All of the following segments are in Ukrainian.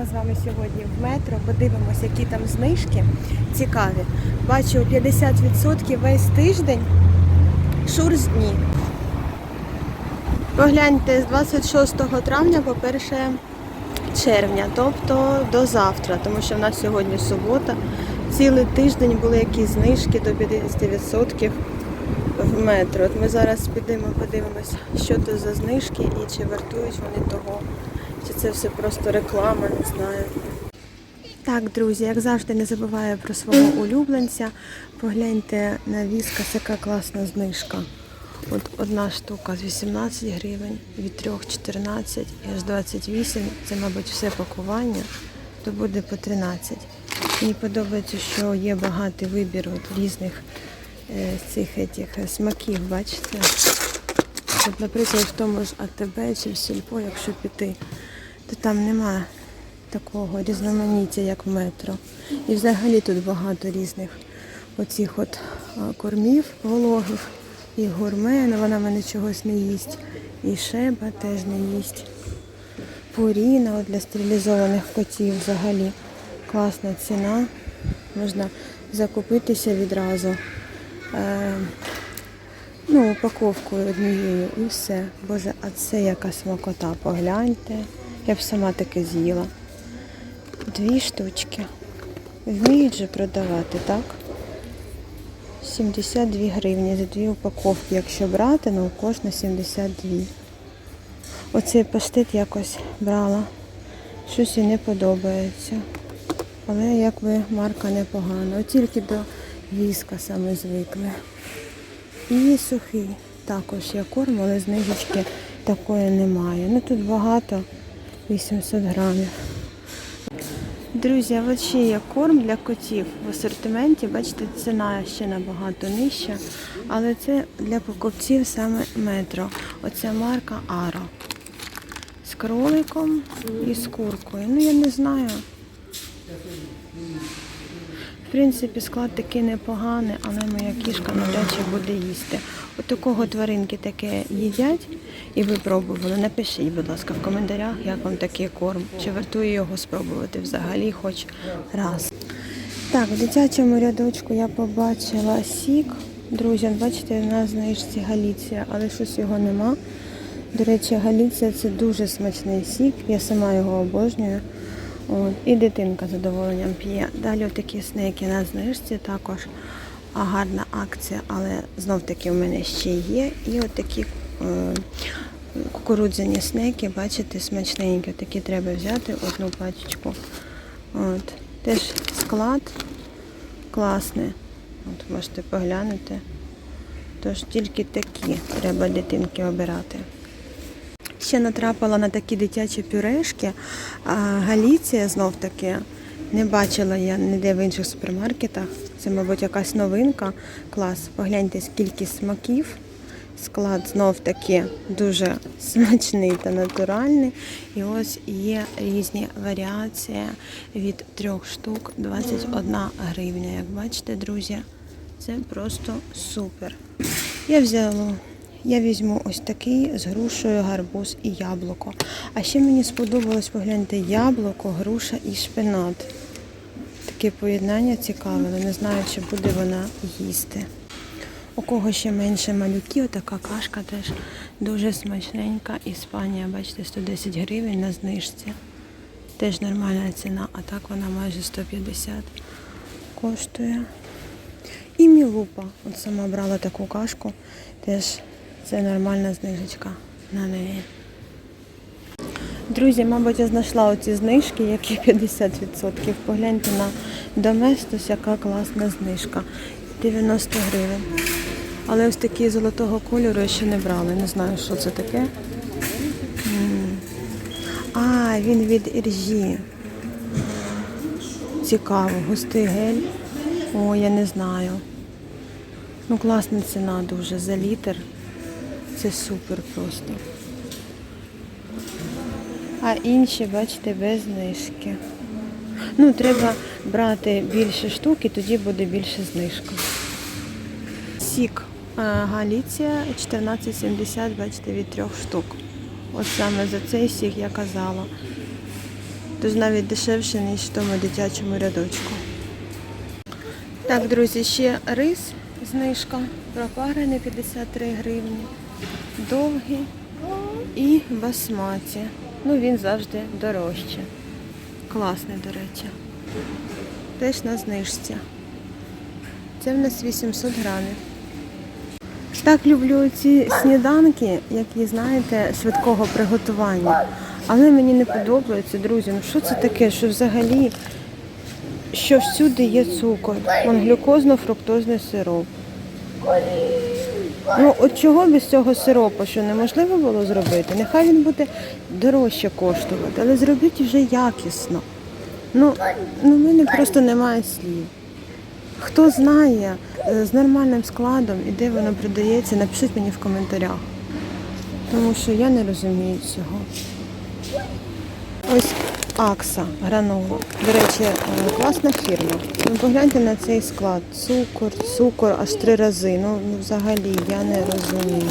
Підемо з вами сьогодні в метро, подивимося, які там знижки цікаві. Бачу 50% весь тиждень. Шурс дні. Погляньте з 26 травня по 1 червня, тобто до завтра, тому що в нас сьогодні субота. Цілий тиждень були якісь знижки до 50% в метро. От ми зараз підемо, подивимося, що то за знижки і чи вартують вони того, чи це все просто реклама, не знаю. Так, друзі, як завжди, не забуваю про свого улюбленця. Погляньте на віскас, яка класна знижка. От одна штука з 18 гривень, від 3 14 і аж 28. Це, мабуть, все пакування, то буде по 13. Мені подобається, що є багатий вибір от різних е, цих етих, е, смаків, бачите? От, наприклад, в тому ж АТБ чи в Сільпо, якщо піти, то там немає такого різноманіття, як в метро. І взагалі тут багато різних оцих от кормів вологих. І гурме, але вона в мене чогось не їсть. І шеба теж не їсть. Пуріна для стерилізованих котів взагалі. Класна ціна. Можна закупитися відразу. Е, ну, упаковкою однією і все. Боже, а це яка смакота, погляньте. Я б сама таке з'їла. Дві штучки. Вміють же продавати, так? 72 гривні за дві упаковки. Якщо брати, ну кожна 72. Оцей паштет якось брала. Щось їй не подобається. Але якби марка непогана. От тільки до віска саме звикли. І сухий. Також є корм, але знижечки такої немає. Ну тут багато, 800 грамів. Друзі, а от ще є корм для котів в асортименті. Бачите, ціна ще набагато нижча, але це для покупців саме метро. Оця марка Аро. З кроликом і з куркою. Ну я не знаю. В принципі, склад такий непоганий, але моя кішка навряд чи буде їсти. От такого тваринки таке їдять і ви пробували. Напишіть, будь ласка, в коментарях, як вам такий корм. Чи вартує його спробувати взагалі хоч раз. Так, в дитячому рядочку я побачила сік. Друзі, бачите, в нас знижці Галіція, але щось його нема. До речі, Галіція це дуже смачний сік. Я сама його обожнюю. От, і дитинка з задоволенням п'є. Далі такі снеки на знижці також а, гарна акція, але знов таки в мене ще є. І от такі кукурудзяні снеки, бачите, смачненькі. Такі треба взяти одну пачечку. От. Теж склад класний. От можете поглянути. Тож тільки такі треба дитинки обирати. Ще натрапила на такі дитячі пюрешки. А Галіція знов таки не бачила я ніде в інших супермаркетах. Це, мабуть, якась новинка. Клас. Погляньте, скільки смаків. Склад знов таки дуже смачний та натуральний. І ось є різні варіації від трьох штук 21 гривня. Як бачите, друзі, це просто супер. Я взяла я візьму ось такий з грушею, гарбуз і яблуко. А ще мені сподобалось погляньте яблуко, груша і шпинат. Таке поєднання цікаве, але не знаю, чи буде вона їсти. У кого ще менше малюків, така кашка теж дуже смачненька. Іспанія, бачите, 110 гривень на знижці. Теж нормальна ціна, а так вона майже 150 коштує. І мілупа. От сама брала таку кашку, теж це нормальна знижечка на неї. Друзі, мабуть, я знайшла оці знижки, які 50%. Погляньте на Доместос, яка класна знижка. 90 гривень. Але ось такі золотого кольору я ще не брала. Не знаю, що це таке. А, він від іржі. Цікаво, густий гель. О, я не знаю. Ну, класна ціна дуже за літр. Це супер просто. А інші, бачите, без знижки. Ну, треба брати більше штук і тоді буде більше знижка. Сік Галіція 14,70, бачите, від трьох штук. От саме за цей сік я казала. тож навіть дешевше, ніж в тому дитячому рядочку. Так, друзі, ще рис, знижка, пропарений 53 гривні, довгий і басматі. Ну, він завжди дорожче. Класний, до речі. Теж на знижці. Це в нас 800 грамів. Так люблю ці сніданки, які, знаєте, швидкого приготування. Але мені не подобається, друзі. Ну що це таке, що взагалі, що всюди є цукор, глюкозно-фруктозний сироп. Ну, от чого без цього сиропу, що неможливо було зробити? Нехай він буде дорожче коштувати, але зробіть вже якісно. Ну, ну в мене просто немає слів. Хто знає е, з нормальним складом і де воно продається, напишіть мені в коментарях. Тому що я не розумію цього. Ось Акса гранола. До речі, е, класна фірма. Ну, погляньте на цей склад. Цукор, цукор аж три рази. Ну, ну взагалі я не розумію.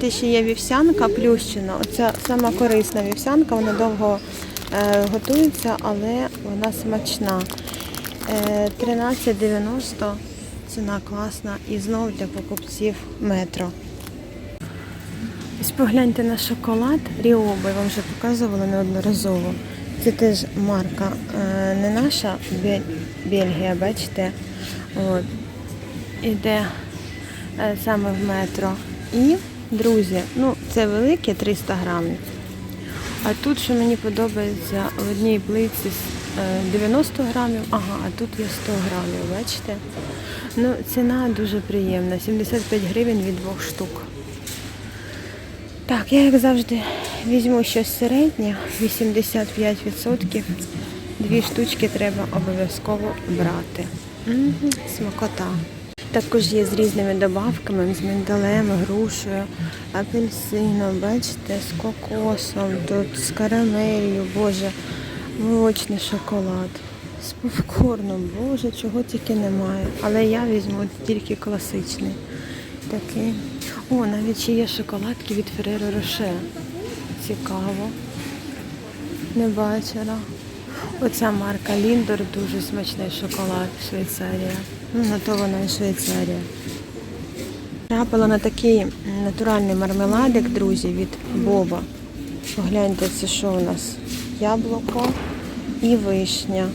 Те ще є вівсянка плющена. Оця сама корисна вівсянка, вона довго е, готується, але вона смачна. Е, 13,90 ціна класна і знову для покупців метро. Ось погляньте на шоколад Ріоби, я вам вже показувала неодноразово. Це теж марка е, не наша Бе- Бельгія, бачите. От. Іде е, саме в метро. І, друзі, ну це велике 300 грамів. А тут, що мені подобається, в одній плиці е, 90 грамів, ага, а тут є 100 грамів, бачите? Ну, ціна дуже приємна, 75 гривень від двох штук. Так, я як завжди візьму щось середнє, 85%. Дві штучки треба обов'язково брати. Мгм, Смакота. Також є з різними добавками, з міндалем, грушею, апельсином, бачите, з кокосом, тут з карамелью, боже, молочний шоколад. З попкорном, боже, чого тільки немає. Але я візьму тільки класичний. Такий. О, навіть ще є шоколадки від Ferrero Rocher. Цікаво. Не бачила. Оця марка Ліндор дуже смачний шоколад Швейцарія. Ну, на то вона і Швейцарія. Трапила на такий натуральний мармеладик, друзі, від Боба. Погляньте, це що у нас? Яблуко і вишня.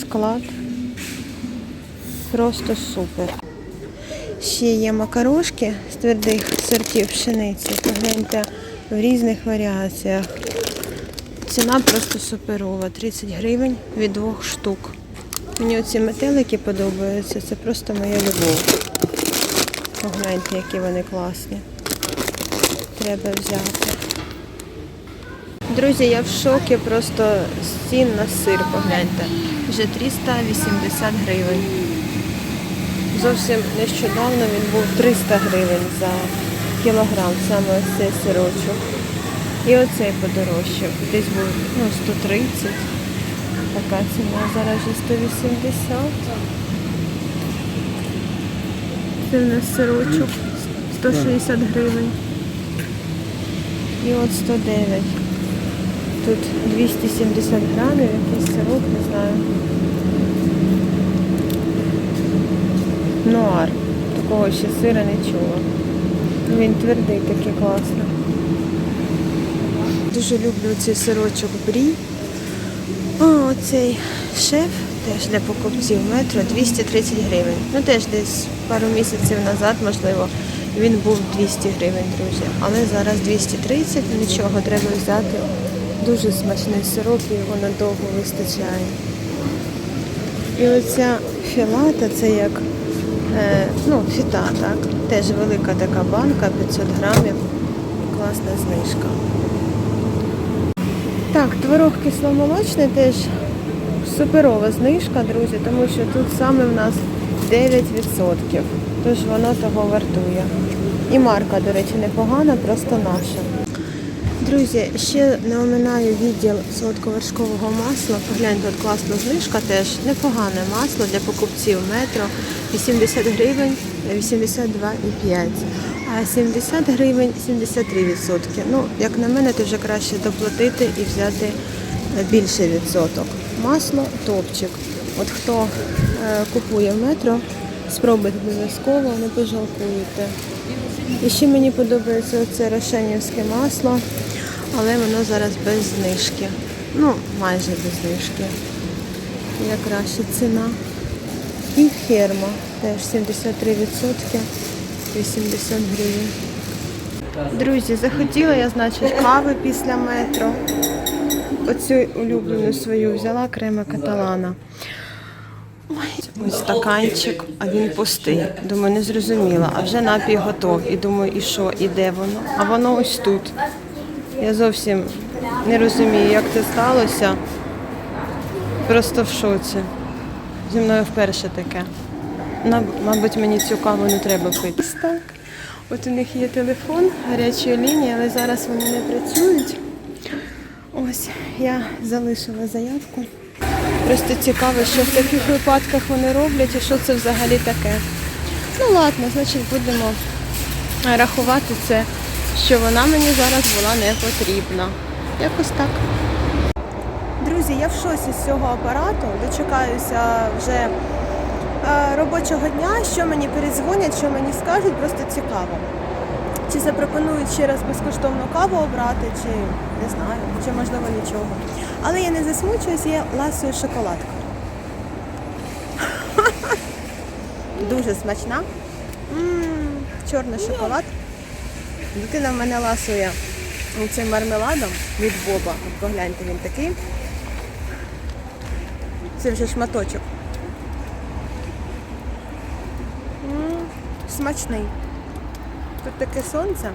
Склад. Просто супер. Ще є макарошки з твердих сортів пшениці. Погляньте в різних варіаціях. Ціна просто суперова. 30 гривень від двох штук. Мені оці метелики подобаються. Це просто моя любов. Погляньте, які вони класні. Треба взяти. Друзі, я в шокі просто з цін на сир, погляньте. Вже 380 гривень. Зовсім нещодавно він був 300 гривень за кілограм, саме ось цей сирочок. І оцей подорожчав. Десь був ну, 130. Така ціна зараз вже 180. Це в нас сирочок 160 гривень. І от 109. Тут 270 грамів, якийсь сирок, не знаю. Нуар. Такого ще сира не чула. Він твердий, такий класний. Дуже люблю цей сирочок брі. А, оцей шеф теж для покупців метро 230 гривень. Ну теж десь пару місяців назад, можливо, він був 200 гривень, друзі. Але зараз 230, нічого, треба взяти. Дуже смачний сироп, і його надовго вистачає. І оця філата, це як е, ну, фіта, так? Теж велика така банка, 500 грамів. Класна знижка. Так, творог кисломолочний теж суперова знижка, друзі, тому що тут саме в нас 9%. Тож воно того вартує. І марка, до речі, непогана, просто наша. Друзі, ще не оминаю відділ солодковершкового масла. Погляньте, от класна знижка теж непогане масло для покупців метро. 80 гривень, 82,5. А 70 гривень 73%. Ну, як на мене, то вже краще доплатити і взяти е, більший відсоток. Масло топчик. От хто е, купує метро, спробуйте обов'язково, не пожалкуєте. І ще мені подобається оце рошенівське масло, але воно зараз без знижки. Ну, майже без знижки. Як краще ціна. І ферма теж 73%, 80 гривень. Друзі, захотіла я, значить, кави після метро. Оцю улюблену свою взяла крема каталана. Ой, ось стаканчик, а він пустий. Думаю, не зрозуміла. А вже напій готов. І думаю, і що, і де воно? А воно ось тут. Я зовсім не розумію, як це сталося. Просто в шоці. Зі мною вперше таке. Мабуть, мені цю каву не треба пити. Так. От у них є телефон, гарячої лінії, але зараз вони не працюють. Ось я залишила заявку. Просто цікаво, що в таких випадках вони роблять і що це взагалі таке. Ну ладно, значить будемо рахувати це, що вона мені зараз була не потрібна. Якось так. Друзі, я в шоці з цього апарату. Дочекаюся вже е, робочого дня, що мені передзвонять, що мені скажуть, просто цікаво. Чи запропонують ще раз безкоштовну каву обрати, чи не знаю, чи можливо нічого. Але я не засмучуюсь, я ласую шоколадку. Дуже смачна. М, Чорний шоколад. Дитина в мене ласує цим мармеладом від Боба. От погляньте, він такий. Це вже шматочок. Смачний. Тут таке сонце,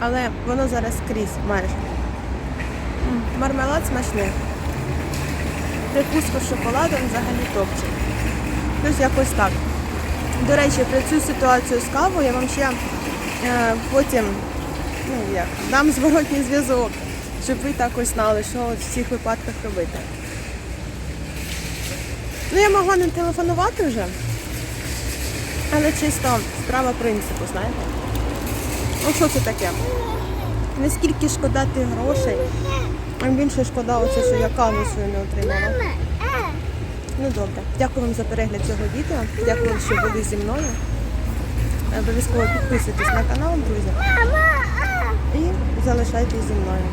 але воно зараз скрізь майже. Мармелад смачний. Прикуска з шоколадом взагалі топчик. Ось якось так. До речі, про цю ситуацію з кавою я вам ще е, потім ну, як, дам зворотній зв'язок, щоб ви також знали, що в цих випадках робити. Ну, я могла не телефонувати вже, але чисто справа принципу, знаєте. Ну що це таке? Наскільки шкода тих грошей, а більше шкода оце, що я каву свою не отримала. Ну добре, дякую вам за перегляд цього відео. Дякую, що були зі мною. Обов'язково підписуйтесь на канал, друзі. І залишайтесь зі мною.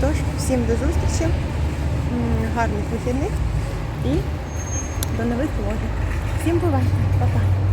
Тож, всім до зустрічі, гарних вихідних і до нових влогів. Всім бувайте, Па-па.